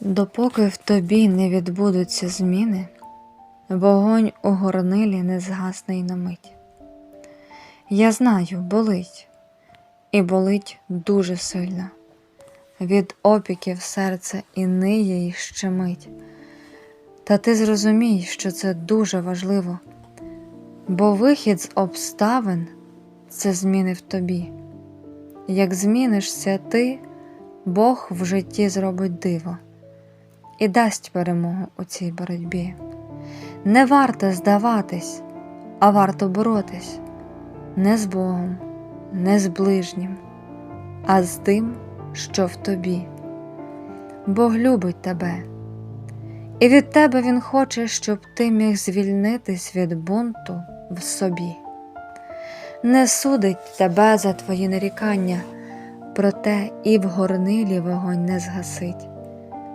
Допоки в тобі не відбудуться зміни, вогонь у горнилі не згасне й на мить. Я знаю, болить, і болить дуже сильно. Від опіків серце і ниє і щемить. Та ти зрозумій, що це дуже важливо, бо вихід з обставин це зміни в тобі. Як змінишся ти, Бог в житті зробить диво і дасть перемогу у цій боротьбі. Не варто здаватись, а варто боротись не з Богом, не з ближнім, а з тим, що в тобі. Бог любить тебе, і від тебе Він хоче, щоб ти міг звільнитись від бунту в собі. Не судить тебе за твої нарікання, проте і в горнилі вогонь не згасить.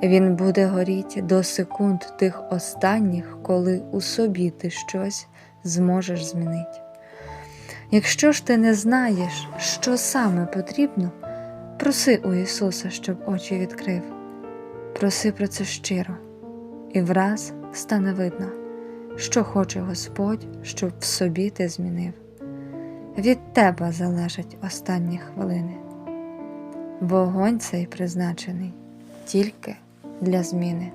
Він буде горіти до секунд тих останніх, коли у собі ти щось зможеш змінити. Якщо ж ти не знаєш, що саме потрібно, проси у Ісуса, щоб очі відкрив. Проси про це щиро, і враз стане видно, що хоче Господь, щоб в собі ти змінив. Від тебе залежать останні хвилини. Вогонь цей призначений тільки для зміни.